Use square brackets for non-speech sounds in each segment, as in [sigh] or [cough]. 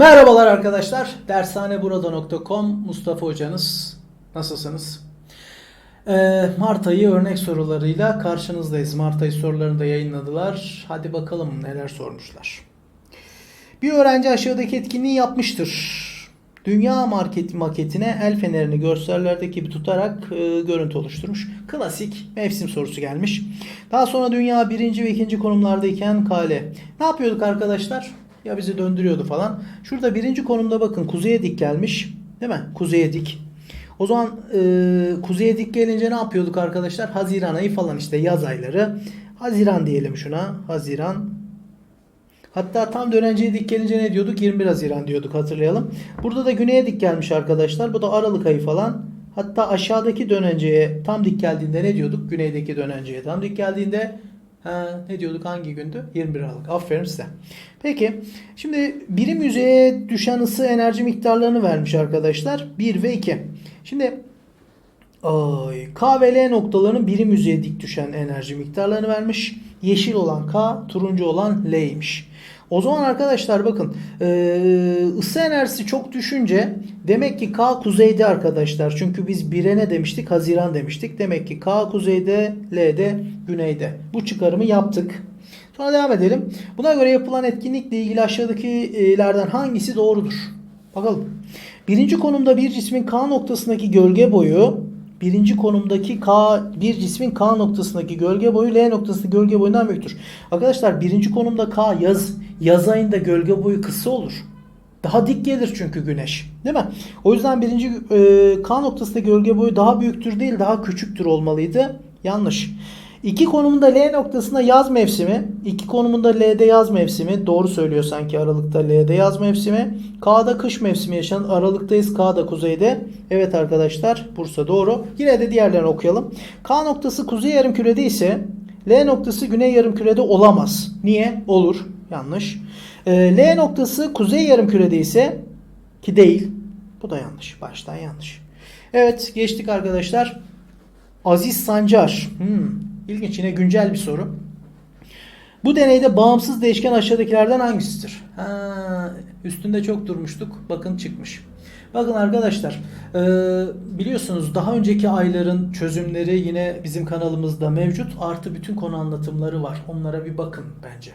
Merhabalar arkadaşlar. Dershaneburada.com Mustafa hocanız. Nasılsınız? Ee, Mart ayı örnek sorularıyla karşınızdayız. Mart ayı sorularını da yayınladılar. Hadi bakalım neler sormuşlar. Bir öğrenci aşağıdaki etkinliği yapmıştır. Dünya market maketine el fenerini görsellerdeki gibi tutarak e, görüntü oluşturmuş. Klasik mevsim sorusu gelmiş. Daha sonra dünya birinci ve ikinci konumlardayken kale. Ne yapıyorduk arkadaşlar? Ya bizi döndürüyordu falan. Şurada birinci konumda bakın kuzeye dik gelmiş. Değil mi? Kuzeye dik. O zaman e, kuzeye dik gelince ne yapıyorduk arkadaşlar? Haziran ayı falan işte yaz ayları. Haziran diyelim şuna. Haziran. Hatta tam dönenceye dik gelince ne diyorduk? 21 Haziran diyorduk hatırlayalım. Burada da güneye dik gelmiş arkadaşlar. Bu da Aralık ayı falan. Hatta aşağıdaki dönenceye tam dik geldiğinde ne diyorduk? Güneydeki dönenceye tam dik geldiğinde ha, ne diyorduk? Hangi gündü? 21 Aralık. Aferin size. Peki. Şimdi birim yüzeye düşen ısı enerji miktarlarını vermiş arkadaşlar. 1 ve 2. Şimdi Ay, K ve L noktalarının birim yüzeye dik düşen enerji miktarlarını vermiş. Yeşil olan K, turuncu olan L'ymiş. O zaman arkadaşlar bakın ee, ısı enerjisi çok düşünce demek ki K kuzeyde arkadaşlar. Çünkü biz 1'e ne demiştik? Haziran demiştik. Demek ki K kuzeyde, L de güneyde. Bu çıkarımı yaptık. Sonra devam edelim. Buna göre yapılan etkinlikle ilgili aşağıdakilerden hangisi doğrudur? Bakalım. Birinci konumda bir cismin K noktasındaki gölge boyu birinci konumdaki K bir cismin K noktasındaki gölge boyu L noktasındaki gölge boyundan büyüktür. Arkadaşlar birinci konumda K yaz yaz ayında gölge boyu kısa olur. Daha dik gelir çünkü güneş. Değil mi? O yüzden birinci e, K noktasındaki gölge boyu daha büyüktür değil daha küçüktür olmalıydı. Yanlış. İki konumunda L noktasında yaz mevsimi. iki konumunda L'de yaz mevsimi. Doğru söylüyor sanki Aralık'ta L'de yaz mevsimi. K'da kış mevsimi yaşanır. Aralık'tayız. K'da kuzeyde. Evet arkadaşlar. Bursa doğru. Yine de diğerlerini okuyalım. K noktası kuzey yarımkürede ise L noktası güney yarımkürede olamaz. Niye? Olur. Yanlış. Ee, L noktası kuzey yarımkürede ise ki değil. Bu da yanlış. Baştan yanlış. Evet geçtik arkadaşlar. Aziz Sancar. Hmm. İlginç yine güncel bir soru. Bu deneyde bağımsız değişken aşağıdakilerden hangisidir? Ha, üstünde çok durmuştuk. Bakın çıkmış. Bakın arkadaşlar e, biliyorsunuz daha önceki ayların çözümleri yine bizim kanalımızda mevcut. Artı bütün konu anlatımları var. Onlara bir bakın bence.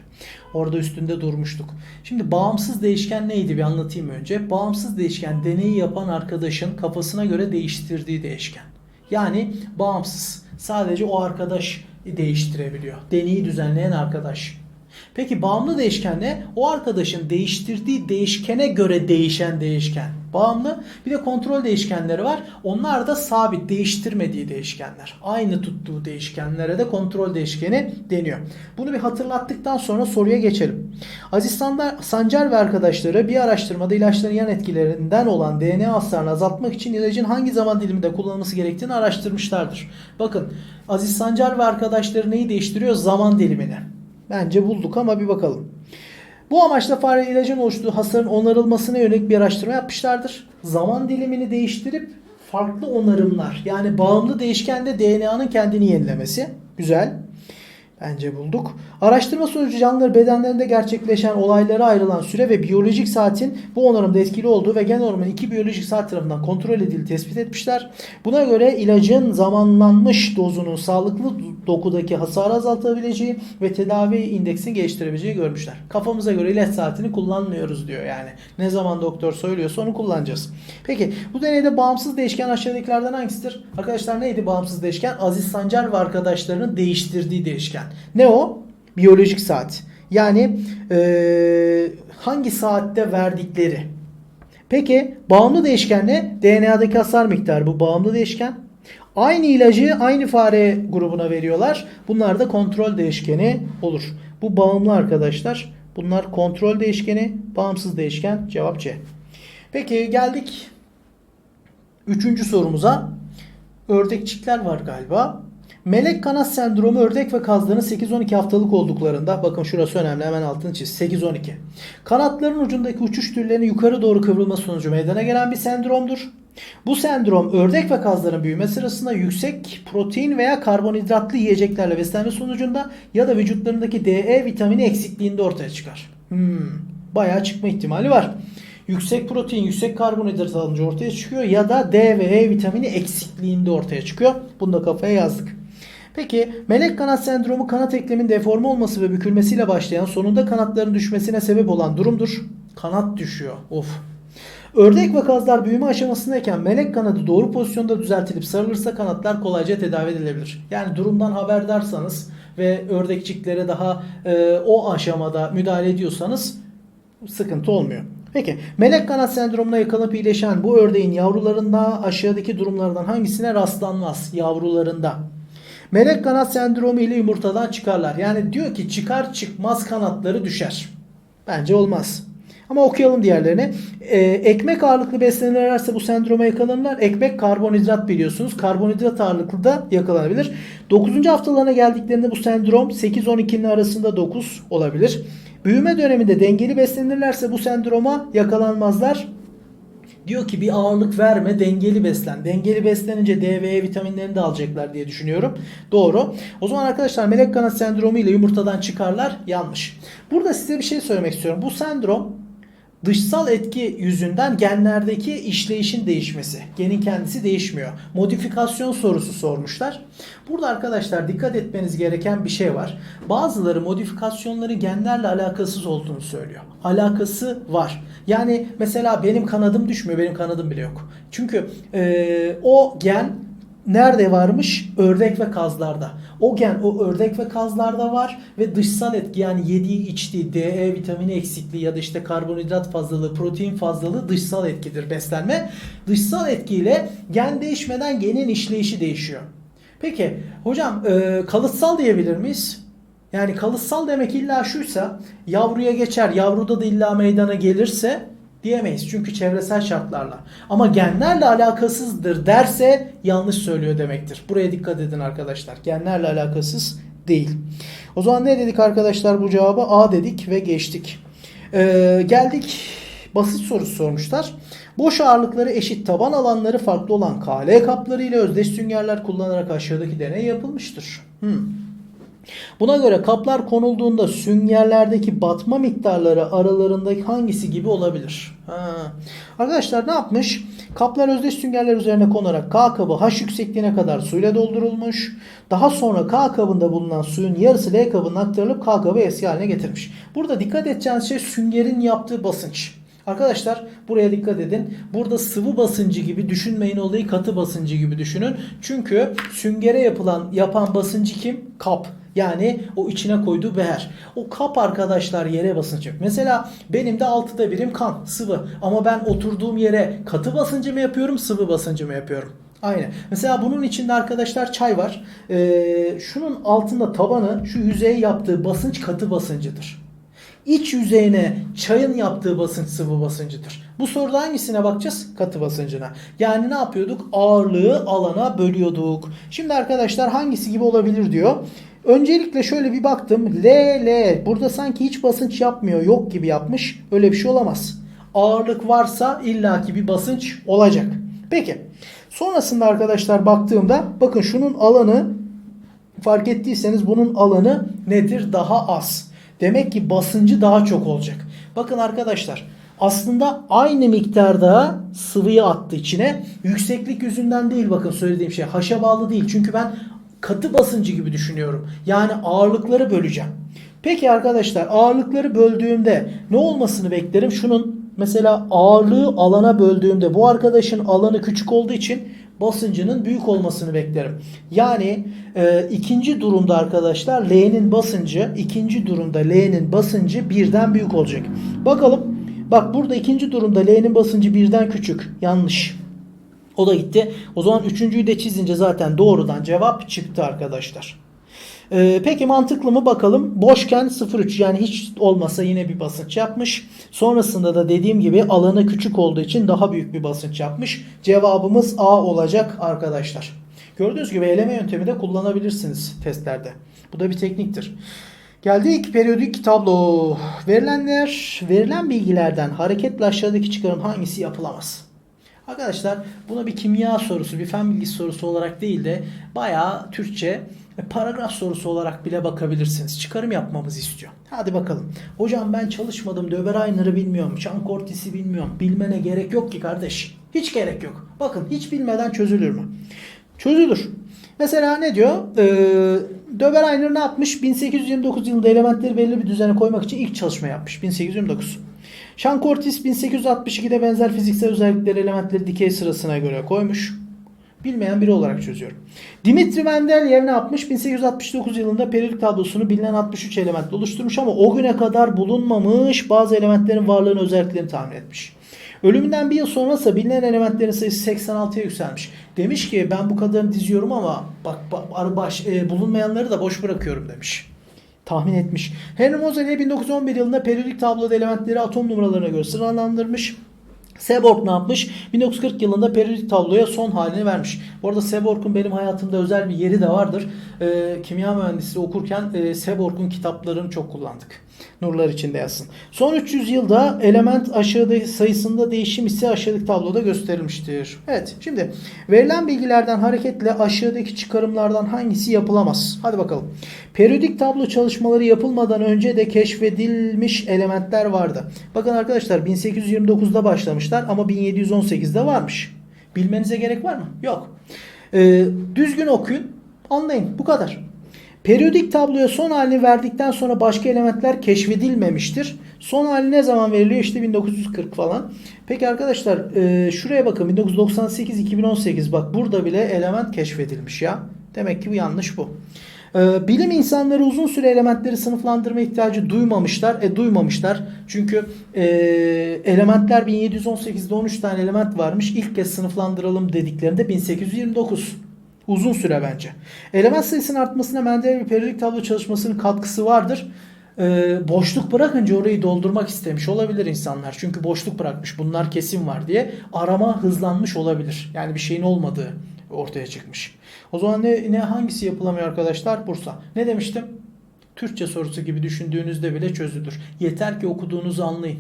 Orada üstünde durmuştuk. Şimdi bağımsız değişken neydi bir anlatayım önce. Bağımsız değişken deneyi yapan arkadaşın kafasına göre değiştirdiği değişken. Yani bağımsız. Sadece o arkadaş değiştirebiliyor. Deneyi düzenleyen arkadaş. Peki bağımlı değişken ne? O arkadaşın değiştirdiği değişkene göre değişen değişken. Bağımlı. Bir de kontrol değişkenleri var. Onlar da sabit, değiştirmediği değişkenler. Aynı tuttuğu değişkenlere de kontrol değişkeni deniyor. Bunu bir hatırlattıktan sonra soruya geçelim. Aziz Sancar ve arkadaşları bir araştırmada ilaçların yan etkilerinden olan DNA hasarını azaltmak için ilacın hangi zaman diliminde kullanılması gerektiğini araştırmışlardır. Bakın Aziz Sancar ve arkadaşları neyi değiştiriyor? Zaman dilimini. Bence bulduk ama bir bakalım. Bu amaçla fare ilacın oluştuğu hasarın onarılmasına yönelik bir araştırma yapmışlardır. Zaman dilimini değiştirip farklı onarımlar yani bağımlı değişkende DNA'nın kendini yenilemesi. Güzel. Bence bulduk. Araştırma sonucu canlıların bedenlerinde gerçekleşen olaylara ayrılan süre ve biyolojik saatin bu onarımda etkili olduğu ve genel onarımın iki biyolojik saat tarafından kontrol edildiği tespit etmişler. Buna göre ilacın zamanlanmış dozunun sağlıklı dokudaki hasarı azaltabileceği ve tedavi indeksini geliştirebileceği görmüşler. Kafamıza göre ilaç saatini kullanmıyoruz diyor yani. Ne zaman doktor söylüyorsa onu kullanacağız. Peki bu deneyde bağımsız değişken aşağıdakilerden hangisidir? Arkadaşlar neydi bağımsız değişken? Aziz Sancar ve arkadaşlarının değiştirdiği değişken. Ne o? Biyolojik saat. Yani e, hangi saatte verdikleri. Peki bağımlı değişken ne? DNA'daki hasar miktarı bu bağımlı değişken. Aynı ilacı aynı fare grubuna veriyorlar. Bunlar da kontrol değişkeni olur. Bu bağımlı arkadaşlar. Bunlar kontrol değişkeni, bağımsız değişken. Cevap C. Peki geldik üçüncü sorumuza. Ördekçikler var galiba. Melek kanat sendromu ördek ve kazların 8-12 haftalık olduklarında bakın şurası önemli hemen altını çiz 8-12. Kanatların ucundaki uçuş türlerinin yukarı doğru kıvrılma sonucu meydana gelen bir sendromdur. Bu sendrom ördek ve kazların büyüme sırasında yüksek protein veya karbonhidratlı yiyeceklerle beslenme sonucunda ya da vücutlarındaki DE vitamini eksikliğinde ortaya çıkar. Hmm, bayağı çıkma ihtimali var. yüksek protein, yüksek karbonhidrat alınca ortaya çıkıyor ya da D ve E vitamini eksikliğinde ortaya çıkıyor. Bunu da kafaya yazdık. Peki melek kanat sendromu kanat eklemin deforme olması ve bükülmesiyle başlayan sonunda kanatların düşmesine sebep olan durumdur. Kanat düşüyor. Of. Ördek ve kazlar büyüme aşamasındayken melek kanadı doğru pozisyonda düzeltilip sarılırsa kanatlar kolayca tedavi edilebilir. Yani durumdan haberdarsanız ve ördekçiklere daha e, o aşamada müdahale ediyorsanız sıkıntı olmuyor. Peki melek kanat sendromuna yakalanıp iyileşen bu ördeğin yavrularında aşağıdaki durumlardan hangisine rastlanmaz yavrularında? Melek kanat sendromu ile yumurtadan çıkarlar. Yani diyor ki çıkar çıkmaz kanatları düşer. Bence olmaz. Ama okuyalım diğerlerini. Ee, ekmek ağırlıklı beslenirlerse bu sendroma yakalanırlar. Ekmek karbonhidrat biliyorsunuz. Karbonhidrat ağırlıklı da yakalanabilir. 9. haftalarına geldiklerinde bu sendrom 8-12'nin arasında 9 olabilir. Büyüme döneminde dengeli beslenirlerse bu sendroma yakalanmazlar. Diyor ki bir ağırlık verme dengeli beslen. Dengeli beslenince D ve E vitaminlerini de alacaklar diye düşünüyorum. Doğru. O zaman arkadaşlar melek kanat sendromu ile yumurtadan çıkarlar. Yanlış. Burada size bir şey söylemek istiyorum. Bu sendrom dışsal etki yüzünden genlerdeki işleyişin değişmesi. Genin kendisi değişmiyor. Modifikasyon sorusu sormuşlar. Burada arkadaşlar dikkat etmeniz gereken bir şey var. Bazıları modifikasyonları genlerle alakasız olduğunu söylüyor. Alakası var. Yani mesela benim kanadım düşmüyor. Benim kanadım bile yok. Çünkü eee, o gen nerede varmış? Ördek ve kazlarda. O gen o ördek ve kazlarda var ve dışsal etki yani yediği içtiği D, E vitamini eksikliği ya da işte karbonhidrat fazlalığı, protein fazlalığı dışsal etkidir beslenme. Dışsal etkiyle gen değişmeden genin işleyişi değişiyor. Peki hocam e, kalıtsal diyebilir miyiz? Yani kalıtsal demek illa şuysa yavruya geçer, yavruda da illa meydana gelirse diyemeyiz. Çünkü çevresel şartlarla. Ama genlerle alakasızdır derse yanlış söylüyor demektir. Buraya dikkat edin arkadaşlar. Genlerle alakasız değil. O zaman ne dedik arkadaşlar bu cevaba? A dedik ve geçtik. Ee, geldik basit sorusu sormuşlar. Boş ağırlıkları eşit taban alanları farklı olan KL kapları ile özdeş süngerler kullanarak aşağıdaki deney yapılmıştır. Hmm. Buna göre kaplar konulduğunda süngerlerdeki batma miktarları aralarındaki hangisi gibi olabilir? Ha. Arkadaşlar ne yapmış? Kaplar özdeş süngerler üzerine konarak K kabı H yüksekliğine kadar suyla doldurulmuş. Daha sonra K kabında bulunan suyun yarısı L kabına aktarılıp K kabı eski haline getirmiş. Burada dikkat edeceğiniz şey süngerin yaptığı basınç. Arkadaşlar buraya dikkat edin. Burada sıvı basıncı gibi düşünmeyin olayı katı basıncı gibi düşünün. Çünkü süngere yapılan yapan basıncı kim? Kap. Yani o içine koyduğu beher. O kap arkadaşlar yere yapıyor. Mesela benim de 6'da birim kan sıvı. Ama ben oturduğum yere katı basıncı mı yapıyorum sıvı basıncı mı yapıyorum? Aynen. Mesela bunun içinde arkadaşlar çay var. Ee, şunun altında tabanı şu yüzeye yaptığı basınç katı basıncıdır. İç yüzeyine çayın yaptığı basınç sıvı basıncıdır. Bu soruda hangisine bakacağız? Katı basıncına. Yani ne yapıyorduk? Ağırlığı alana bölüyorduk. Şimdi arkadaşlar hangisi gibi olabilir diyor. Öncelikle şöyle bir baktım. L, L. Burada sanki hiç basınç yapmıyor. Yok gibi yapmış. Öyle bir şey olamaz. Ağırlık varsa illaki bir basınç olacak. Peki. Sonrasında arkadaşlar baktığımda bakın şunun alanı fark ettiyseniz bunun alanı nedir? Daha az. Demek ki basıncı daha çok olacak. Bakın arkadaşlar aslında aynı miktarda sıvıyı attı içine. Yükseklik yüzünden değil bakın söylediğim şey. Haşa bağlı değil. Çünkü ben katı basıncı gibi düşünüyorum. Yani ağırlıkları böleceğim. Peki arkadaşlar ağırlıkları böldüğümde ne olmasını beklerim? Şunun mesela ağırlığı alana böldüğümde bu arkadaşın alanı küçük olduğu için basıncının büyük olmasını beklerim. Yani e, ikinci durumda arkadaşlar L'nin basıncı ikinci durumda L'nin basıncı birden büyük olacak. Bakalım. Bak burada ikinci durumda L'nin basıncı birden küçük. Yanlış. O da gitti. O zaman üçüncüyü de çizince zaten doğrudan cevap çıktı arkadaşlar. Ee, peki mantıklı mı bakalım. Boşken 0.3 yani hiç olmasa yine bir basınç yapmış. Sonrasında da dediğim gibi alanı küçük olduğu için daha büyük bir basınç yapmış. Cevabımız A olacak arkadaşlar. Gördüğünüz gibi eleme yöntemi de kullanabilirsiniz testlerde. Bu da bir tekniktir. Geldik periyodik tablo. Verilenler, verilen bilgilerden hareketle aşağıdaki çıkarım hangisi yapılamaz? Arkadaşlar buna bir kimya sorusu, bir fen bilgisi sorusu olarak değil de bayağı Türkçe paragraf sorusu olarak bile bakabilirsiniz. Çıkarım yapmamızı istiyor. Hadi bakalım. Hocam ben çalışmadım. Döberayner'ı bilmiyorum. Çankortis'i bilmiyorum. Bilmene gerek yok ki kardeş. Hiç gerek yok. Bakın hiç bilmeden çözülür mü? Çözülür. Mesela ne diyor? Ee, Döberayner ne yapmış? 1829 yılında elementleri belli bir düzene koymak için ilk çalışma yapmış. 1829. Sean Cortis 1862'de benzer fiziksel özellikleri elementleri dikey sırasına göre koymuş. Bilmeyen biri olarak çözüyorum. Dimitri Mendeleev ne yapmış? 1869 yılında periyodik tablosunu bilinen 63 elementle oluşturmuş ama o güne kadar bulunmamış bazı elementlerin varlığını özelliklerini tahmin etmiş. Ölümünden bir yıl sonrası bilinen elementlerin sayısı 86'ya yükselmiş. Demiş ki ben bu kadarını diziyorum ama bak, bak baş, e, bulunmayanları da boş bırakıyorum demiş tahmin etmiş. Henry Moseley 1911 yılında periyodik tabloda elementleri atom numaralarına göre sıralandırmış. Seborg ne yapmış? 1940 yılında periyodik tabloya son halini vermiş. Bu arada Seborg'un benim hayatımda özel bir yeri de vardır. Ee, kimya mühendisliği okurken e, Seborg'un kitaplarını çok kullandık. Nurlar içinde yazsın. Son 300 yılda element aşağıdaki sayısında değişim ise aşağıdaki tabloda gösterilmiştir. Evet şimdi verilen bilgilerden hareketle aşağıdaki çıkarımlardan hangisi yapılamaz? Hadi bakalım. Periyodik tablo çalışmaları yapılmadan önce de keşfedilmiş elementler vardı. Bakın arkadaşlar 1829'da başlamışlar ama 1718'de varmış. Bilmenize gerek var mı? Yok. Ee, düzgün okuyun. Anlayın. Bu kadar. Periyodik tabloya son halini verdikten sonra başka elementler keşfedilmemiştir. Son hali ne zaman veriliyor? İşte 1940 falan. Peki arkadaşlar e, şuraya bakın 1998-2018 bak burada bile element keşfedilmiş ya. Demek ki bu yanlış bu. E, bilim insanları uzun süre elementleri sınıflandırma ihtiyacı duymamışlar. E duymamışlar. Çünkü e, elementler 1718'de 13 tane element varmış. İlk kez sınıflandıralım dediklerinde 1829. Uzun süre bence. Element sayısının artmasına Mendeleev periyodik tablo çalışmasının katkısı vardır. Ee, boşluk bırakınca orayı doldurmak istemiş olabilir insanlar. Çünkü boşluk bırakmış bunlar kesin var diye arama hızlanmış olabilir. Yani bir şeyin olmadığı ortaya çıkmış. O zaman ne, ne hangisi yapılamıyor arkadaşlar? Bursa. Ne demiştim? Türkçe sorusu gibi düşündüğünüzde bile çözülür. Yeter ki okuduğunuzu anlayın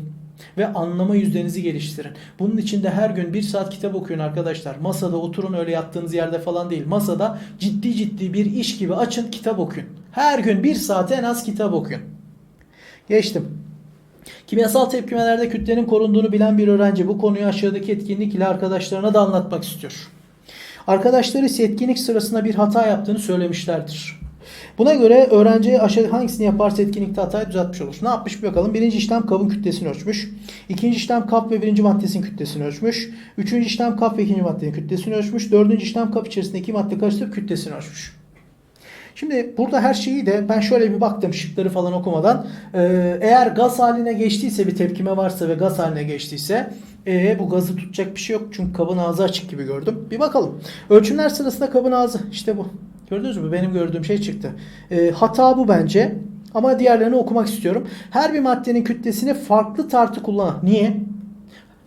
ve anlama yüzdenizi geliştirin. Bunun için de her gün bir saat kitap okuyun arkadaşlar. Masada oturun öyle yattığınız yerde falan değil. Masada ciddi ciddi bir iş gibi açın kitap okuyun. Her gün bir saate en az kitap okuyun. Geçtim. Kimyasal tepkimelerde kütlenin korunduğunu bilen bir öğrenci bu konuyu aşağıdaki etkinlik ile arkadaşlarına da anlatmak istiyor. Arkadaşları ise etkinlik sırasında bir hata yaptığını söylemişlerdir. Buna göre öğrenci aşağı hangisini yaparsa etkinlikte hatayı düzeltmiş olur. Ne yapmış bir bakalım. Birinci işlem kabın kütlesini ölçmüş. İkinci işlem kap ve birinci maddesinin kütlesini ölçmüş. Üçüncü işlem kap ve ikinci maddenin kütlesini ölçmüş. Dördüncü işlem kap içerisinde iki madde karıştırıp kütlesini ölçmüş. Şimdi burada her şeyi de ben şöyle bir baktım şıkları falan okumadan. Ee, eğer gaz haline geçtiyse bir tepkime varsa ve gaz haline geçtiyse ee, bu gazı tutacak bir şey yok. Çünkü kabın ağzı açık gibi gördüm. Bir bakalım. Ölçümler sırasında kabın ağzı işte bu. Gördünüz mü? Benim gördüğüm şey çıktı. E, hata bu bence. Ama diğerlerini okumak istiyorum. Her bir maddenin kütlesini farklı tartı kullan. Niye?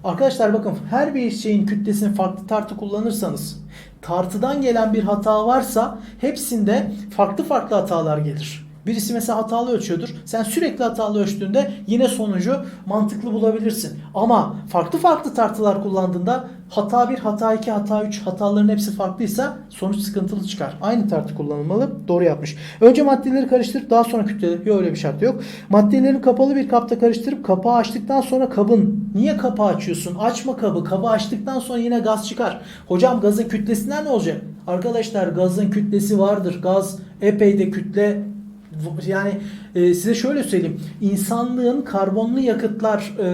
Arkadaşlar bakın her bir şeyin kütlesini farklı tartı kullanırsanız tartıdan gelen bir hata varsa hepsinde farklı farklı hatalar gelir. Birisi mesela hatalı ölçüyordur. Sen sürekli hatalı ölçtüğünde yine sonucu mantıklı bulabilirsin. Ama farklı farklı tartılar kullandığında hata 1, hata 2, hata 3 hataların hepsi farklıysa sonuç sıkıntılı çıkar. Aynı tartı kullanılmalı. Doğru yapmış. Önce maddeleri karıştırıp daha sonra kütleleri. Yok öyle bir şart yok. Maddeleri kapalı bir kapta karıştırıp kapağı açtıktan sonra kabın. Niye kapağı açıyorsun? Açma kabı. Kabı açtıktan sonra yine gaz çıkar. Hocam gazın kütlesinden ne olacak? Arkadaşlar gazın kütlesi vardır. Gaz epey de kütle yani e, size şöyle söyleyeyim. İnsanlığın karbonlu yakıtlar e,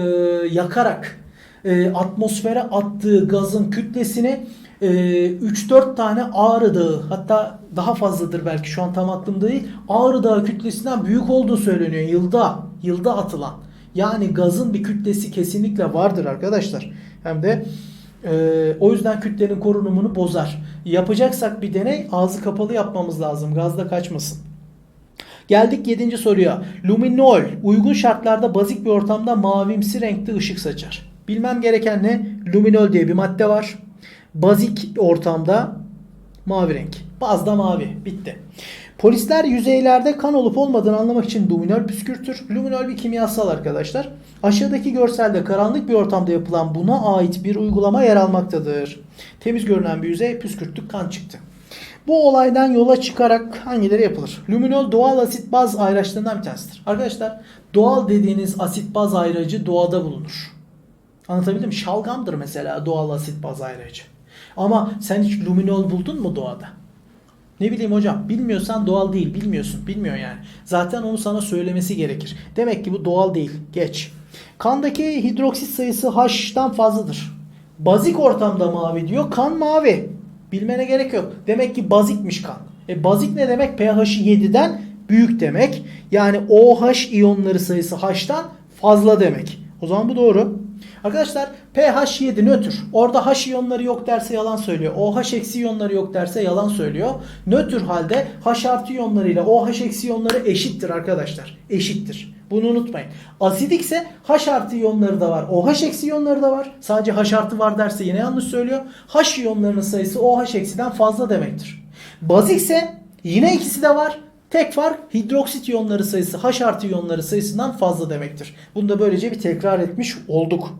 yakarak e, atmosfere attığı gazın kütlesini e, 3-4 tane Ağrı Dağı hatta daha fazladır belki şu an tam aklımda değil. Ağrı Dağı kütlesinden büyük olduğu söyleniyor yılda. Yılda atılan. Yani gazın bir kütlesi kesinlikle vardır arkadaşlar. Hem de e, o yüzden kütlenin korunumunu bozar. Yapacaksak bir deney ağzı kapalı yapmamız lazım. Gazda kaçmasın. Geldik 7. soruya. Luminol uygun şartlarda bazik bir ortamda mavimsi renkte ışık saçar. Bilmem gereken ne? Luminol diye bir madde var. Bazik ortamda mavi renk. Bazda mavi. Bitti. Polisler yüzeylerde kan olup olmadığını anlamak için luminol püskürtür. Luminol bir kimyasal arkadaşlar. Aşağıdaki görselde karanlık bir ortamda yapılan buna ait bir uygulama yer almaktadır. Temiz görünen bir yüzey püskürttük kan çıktı. Bu olaydan yola çıkarak hangileri yapılır? Luminol doğal asit baz ayraçlarından bir tanesidir. Arkadaşlar doğal dediğiniz asit baz ayracı doğada bulunur. Anlatabildim mi? Şalgamdır mesela doğal asit baz ayracı. Ama sen hiç luminol buldun mu doğada? Ne bileyim hocam bilmiyorsan doğal değil bilmiyorsun bilmiyor yani. Zaten onu sana söylemesi gerekir. Demek ki bu doğal değil geç. Kandaki hidroksit sayısı H'tan fazladır. Bazik ortamda mavi diyor kan mavi. Bilmene gerek yok. Demek ki bazikmiş kan. E bazik ne demek? pH'i 7'den büyük demek. Yani OH iyonları sayısı H'tan fazla demek. O zaman bu doğru. Arkadaşlar pH 7 nötr. Orada H iyonları yok derse yalan söylüyor. OH eksi iyonları yok derse yalan söylüyor. Nötr halde H artı iyonlarıyla OH eksi iyonları eşittir arkadaşlar. Eşittir. Bunu unutmayın. Asidik ise H artı iyonları da var. OH eksi iyonları da var. Sadece H artı var derse yine yanlış söylüyor. H iyonlarının sayısı OH eksiden fazla demektir. Bazik ise yine ikisi de var. Tek fark hidroksit iyonları sayısı H artı iyonları sayısından fazla demektir. Bunu da böylece bir tekrar etmiş olduk.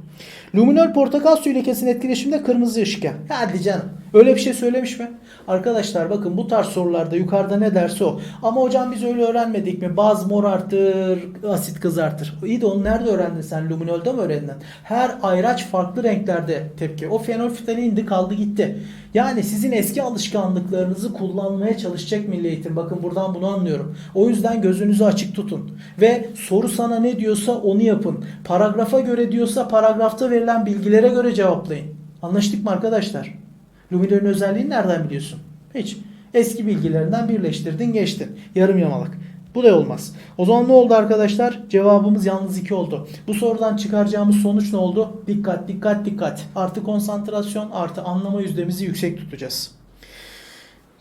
Luminol portakal suyu lekesinin etkileşiminde kırmızı ışık. Hadi canım. Öyle bir şey söylemiş mi? Arkadaşlar bakın bu tarz sorularda yukarıda ne derse o. Ama hocam biz öyle öğrenmedik mi? Baz morartır, asit kızartır. İyi de onu nerede öğrendin sen? Luminol'da mı öğrendin? Her ayraç farklı renklerde tepki. O fenolfitali indi kaldı gitti. Yani sizin eski alışkanlıklarınızı kullanmaya çalışacak Milli Eğitim. Bakın buradan bunu anlıyorum. O yüzden gözünüzü açık tutun. Ve soru sana ne diyorsa onu yapın. Paragrafa göre diyorsa paragrafta verilen bilgilere göre cevaplayın. Anlaştık mı arkadaşlar? Luminol'ün özelliğini nereden biliyorsun? Hiç. Eski bilgilerinden birleştirdin geçtin. Yarım yamalak. Bu da olmaz. O zaman ne oldu arkadaşlar? Cevabımız yalnız 2 oldu. Bu sorudan çıkaracağımız sonuç ne oldu? Dikkat dikkat dikkat. Artı konsantrasyon artı anlama yüzdemizi yüksek tutacağız.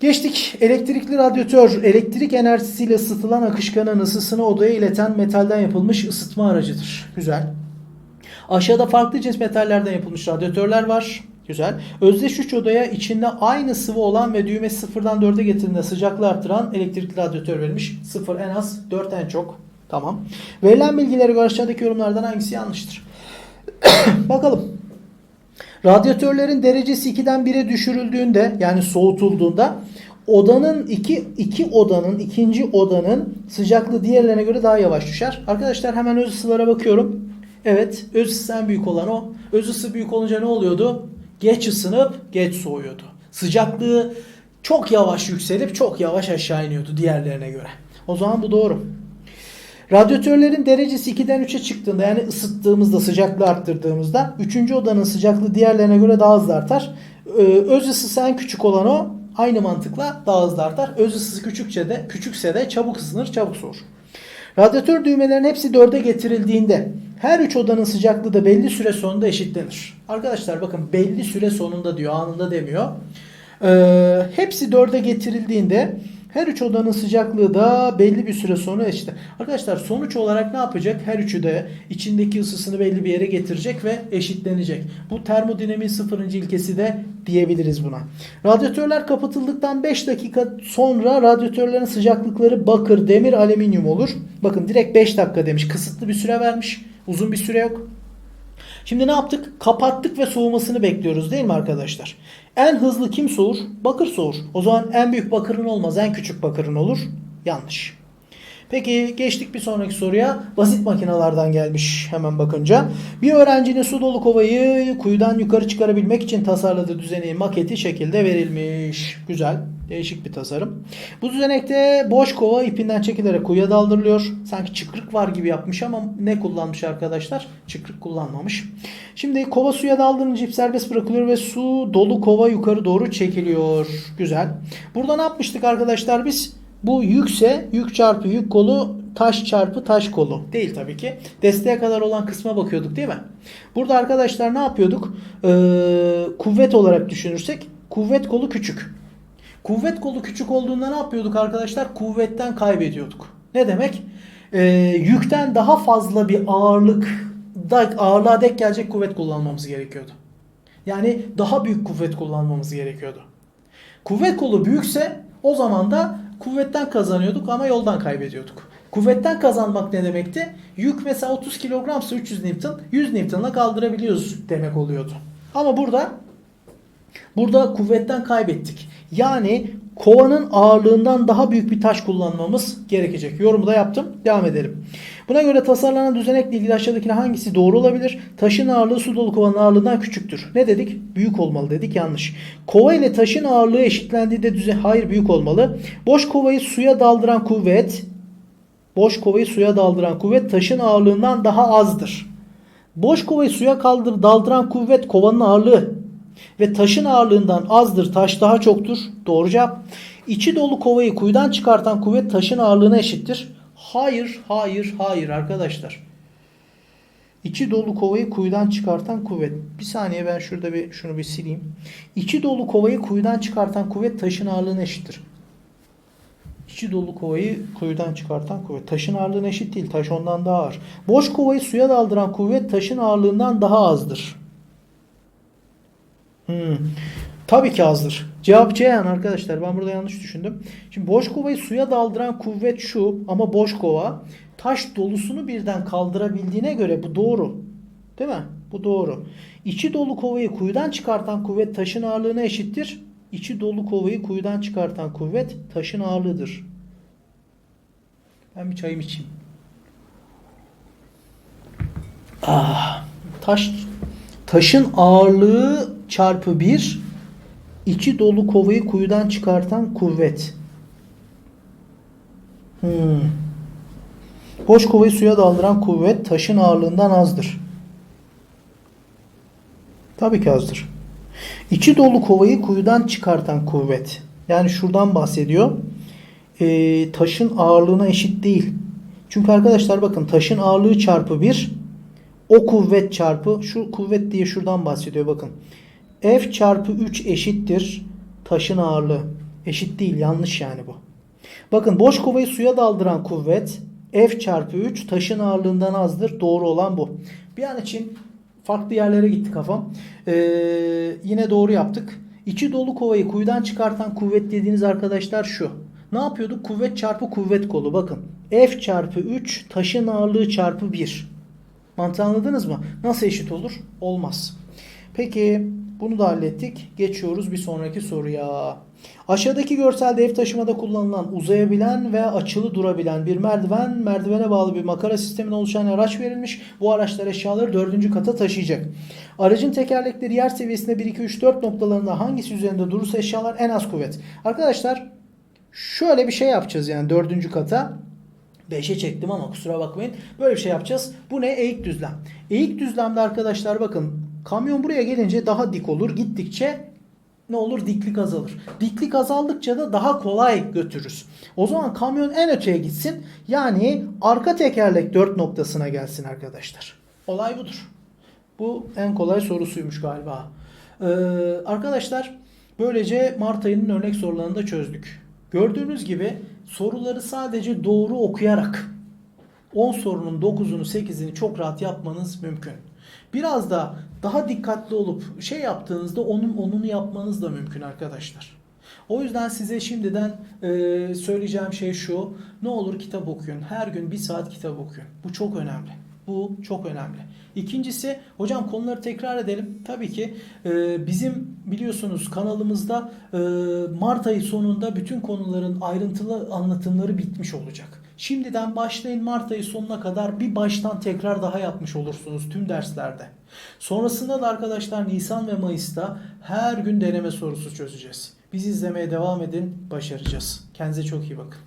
Geçtik. Elektrikli radyatör elektrik enerjisiyle ısıtılan akışkanın ısısını odaya ileten metalden yapılmış ısıtma aracıdır. Güzel. Aşağıda farklı cins metallerden yapılmış radyatörler var. Güzel. Özdeş 3 odaya içinde aynı sıvı olan ve düğmesi sıfırdan 4'e getirdiğinde sıcaklığı artıran elektrikli radyatör verilmiş. 0 en az 4 en çok. Tamam. Verilen bilgilere göre aşağıdaki yorumlardan hangisi yanlıştır? [coughs] Bakalım. Radyatörlerin derecesi 2'den 1'e düşürüldüğünde yani soğutulduğunda odanın iki, iki odanın ikinci odanın sıcaklığı diğerlerine göre daha yavaş düşer. Arkadaşlar hemen öz ısılara bakıyorum. Evet öz ısısı en büyük olan o. Öz ısı büyük olunca ne oluyordu? Geç ısınıp geç soğuyordu. Sıcaklığı çok yavaş yükselip çok yavaş aşağı iniyordu diğerlerine göre. O zaman bu doğru. Radyatörlerin derecesi 2'den 3'e çıktığında yani ısıttığımızda sıcaklığı arttırdığımızda 3. odanın sıcaklığı diğerlerine göre daha hızlı artar. Ee, öz ısısı en küçük olan o aynı mantıkla daha hızlı artar. Öz ısısı küçükçe de küçükse de çabuk ısınır, çabuk soğur. Radyatör düğmelerinin hepsi 4'e getirildiğinde her üç odanın sıcaklığı da belli süre sonunda eşitlenir. Arkadaşlar bakın belli süre sonunda diyor anında demiyor. Ee, hepsi 4'e getirildiğinde her üç odanın sıcaklığı da belli bir süre sonra eşit. Arkadaşlar sonuç olarak ne yapacak? Her üçü de içindeki ısısını belli bir yere getirecek ve eşitlenecek. Bu termodinamiğin sıfırıncı ilkesi de diyebiliriz buna. Radyatörler kapatıldıktan 5 dakika sonra radyatörlerin sıcaklıkları bakır, demir, alüminyum olur. Bakın direkt 5 dakika demiş. Kısıtlı bir süre vermiş. Uzun bir süre yok. Şimdi ne yaptık? Kapattık ve soğumasını bekliyoruz değil mi arkadaşlar? En hızlı kim soğur? Bakır soğur. O zaman en büyük bakırın olmaz, en küçük bakırın olur. Yanlış. Peki geçtik bir sonraki soruya. Basit makinelerden gelmiş hemen bakınca. Bir öğrencinin su dolu kovayı kuyudan yukarı çıkarabilmek için tasarladığı düzeneğin maketi şekilde verilmiş. Güzel. Değişik bir tasarım. Bu düzenekte boş kova ipinden çekilerek kuyuya daldırılıyor. Sanki çıkrık var gibi yapmış ama ne kullanmış arkadaşlar? Çıkrık kullanmamış. Şimdi kova suya daldırınca ip serbest bırakılıyor ve su dolu kova yukarı doğru çekiliyor. Güzel. Burada ne yapmıştık arkadaşlar biz? Bu yükse yük çarpı yük kolu taş çarpı taş kolu. Değil tabii ki. Desteğe kadar olan kısma bakıyorduk değil mi? Burada arkadaşlar ne yapıyorduk? Ee, kuvvet olarak düşünürsek kuvvet kolu küçük. Kuvvet kolu küçük olduğunda ne yapıyorduk arkadaşlar? Kuvvetten kaybediyorduk. Ne demek? Ee, yükten daha fazla bir ağırlık ağırlığa dek gelecek kuvvet kullanmamız gerekiyordu. Yani daha büyük kuvvet kullanmamız gerekiyordu. Kuvvet kolu büyükse o zaman da kuvvetten kazanıyorduk ama yoldan kaybediyorduk. Kuvvetten kazanmak ne demekti? Yük mesela 30 kilogramsa 300 Newton, 100 Newton'la kaldırabiliyoruz demek oluyordu. Ama burada burada kuvvetten kaybettik. Yani kovanın ağırlığından daha büyük bir taş kullanmamız gerekecek. Yorumu da yaptım. Devam edelim. Buna göre tasarlanan düzenekle ilgili aşağıdakine hangisi doğru olabilir? Taşın ağırlığı su dolu kovanın ağırlığından küçüktür. Ne dedik? Büyük olmalı dedik. Yanlış. Kova ile taşın ağırlığı eşitlendiğinde düzen hayır büyük olmalı. Boş kovayı suya daldıran kuvvet boş kovayı suya daldıran kuvvet taşın ağırlığından daha azdır. Boş kovayı suya kaldır, daldıran kuvvet kovanın ağırlığı ve taşın ağırlığından azdır. Taş daha çoktur. Doğru cevap. İçi dolu kovayı kuyudan çıkartan kuvvet taşın ağırlığına eşittir. Hayır, hayır, hayır arkadaşlar. İçi dolu kovayı kuyudan çıkartan kuvvet. Bir saniye ben şurada bir şunu bir sileyim. İçi dolu kovayı kuyudan çıkartan kuvvet taşın ağırlığına eşittir. İçi dolu kovayı kuyudan çıkartan kuvvet. Taşın ağırlığına eşit değil. Taş ondan daha ağır. Boş kovayı suya daldıran kuvvet taşın ağırlığından daha azdır. Hmm. Tabii ki azdır. Cevap Ceyhan arkadaşlar. Ben burada yanlış düşündüm. Şimdi boş kovayı suya daldıran kuvvet şu ama boş kova taş dolusunu birden kaldırabildiğine göre bu doğru. Değil mi? Bu doğru. İçi dolu kovayı kuyudan çıkartan kuvvet taşın ağırlığına eşittir. İçi dolu kovayı kuyudan çıkartan kuvvet taşın ağırlığıdır. Ben bir çayımı içeyim. Ah, taş taşın ağırlığı çarpı 1 içi dolu kovayı kuyudan çıkartan kuvvet. Hmm. Boş kovayı suya daldıran kuvvet taşın ağırlığından azdır. Tabii ki azdır. İçi dolu kovayı kuyudan çıkartan kuvvet. Yani şuradan bahsediyor. Ee, taşın ağırlığına eşit değil. Çünkü arkadaşlar bakın taşın ağırlığı çarpı 1 o kuvvet çarpı şu kuvvet diye şuradan bahsediyor bakın. F çarpı 3 eşittir taşın ağırlığı. Eşit değil yanlış yani bu. Bakın boş kovayı suya daldıran kuvvet F çarpı 3 taşın ağırlığından azdır. Doğru olan bu. Bir an için farklı yerlere gitti kafam. Ee, yine doğru yaptık. İçi dolu kovayı kuyudan çıkartan kuvvet dediğiniz arkadaşlar şu. Ne yapıyorduk? Kuvvet çarpı kuvvet kolu. Bakın. F çarpı 3 taşın ağırlığı çarpı 1. Mantığı anladınız mı? Nasıl eşit olur? Olmaz. Peki bunu da hallettik. Geçiyoruz bir sonraki soruya. Aşağıdaki görselde ev taşımada kullanılan uzayabilen ve açılı durabilen bir merdiven, merdivene bağlı bir makara sistemine oluşan araç verilmiş. Bu araçlar eşyaları dördüncü kata taşıyacak. Aracın tekerlekleri yer seviyesinde 1, 2, 3, 4 noktalarında hangisi üzerinde durursa eşyalar en az kuvvet. Arkadaşlar şöyle bir şey yapacağız yani dördüncü kata. 5'e çektim ama kusura bakmayın. Böyle bir şey yapacağız. Bu ne? Eğik düzlem. Eğik düzlemde arkadaşlar bakın kamyon buraya gelince daha dik olur. Gittikçe ne olur? Diklik azalır. Diklik azaldıkça da daha kolay götürürüz. O zaman kamyon en öteye gitsin. Yani arka tekerlek 4 noktasına gelsin arkadaşlar. Olay budur. Bu en kolay sorusuymuş galiba. Ee, arkadaşlar böylece Mart ayının örnek sorularını da çözdük. Gördüğünüz gibi soruları sadece doğru okuyarak 10 sorunun 9'unu 8'ini çok rahat yapmanız mümkün. Biraz da daha dikkatli olup şey yaptığınızda onun onunu yapmanız da mümkün arkadaşlar. O yüzden size şimdiden e, söyleyeceğim şey şu. Ne olur kitap okuyun. Her gün bir saat kitap okuyun. Bu çok önemli. Bu çok önemli. İkincisi hocam konuları tekrar edelim. Tabii ki e, bizim biliyorsunuz kanalımızda e, Mart ayı sonunda bütün konuların ayrıntılı anlatımları bitmiş olacak. Şimdiden başlayın Mart ayı sonuna kadar bir baştan tekrar daha yapmış olursunuz tüm derslerde. Sonrasında da arkadaşlar Nisan ve Mayıs'ta her gün deneme sorusu çözeceğiz. Bizi izlemeye devam edin, başaracağız. Kendinize çok iyi bakın.